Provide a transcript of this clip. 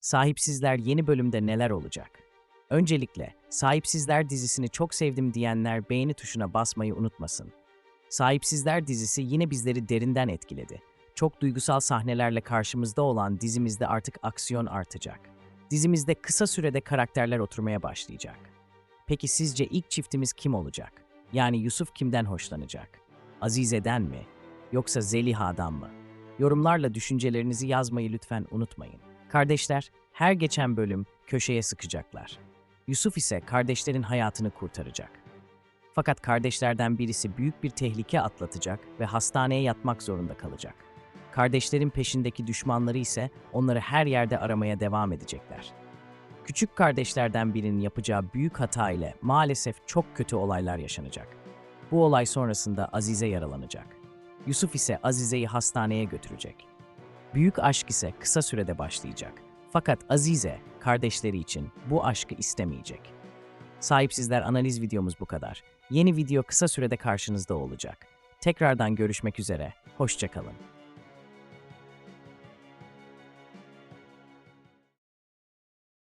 Sahipsizler yeni bölümde neler olacak? Öncelikle Sahipsizler dizisini çok sevdim diyenler beğeni tuşuna basmayı unutmasın. Sahipsizler dizisi yine bizleri derinden etkiledi. Çok duygusal sahnelerle karşımızda olan dizimizde artık aksiyon artacak. Dizimizde kısa sürede karakterler oturmaya başlayacak. Peki sizce ilk çiftimiz kim olacak? Yani Yusuf kimden hoşlanacak? Azize'den mi? Yoksa Zeliha'dan mı? Yorumlarla düşüncelerinizi yazmayı lütfen unutmayın. Kardeşler, her geçen bölüm köşeye sıkacaklar. Yusuf ise kardeşlerin hayatını kurtaracak. Fakat kardeşlerden birisi büyük bir tehlike atlatacak ve hastaneye yatmak zorunda kalacak. Kardeşlerin peşindeki düşmanları ise onları her yerde aramaya devam edecekler. Küçük kardeşlerden birinin yapacağı büyük hata ile maalesef çok kötü olaylar yaşanacak. Bu olay sonrasında Azize yaralanacak. Yusuf ise Azize'yi hastaneye götürecek. Büyük aşk ise kısa sürede başlayacak. Fakat Azize kardeşleri için bu aşkı istemeyecek. Sahipsizler analiz videomuz bu kadar. Yeni video kısa sürede karşınızda olacak. Tekrardan görüşmek üzere. Hoşçakalın.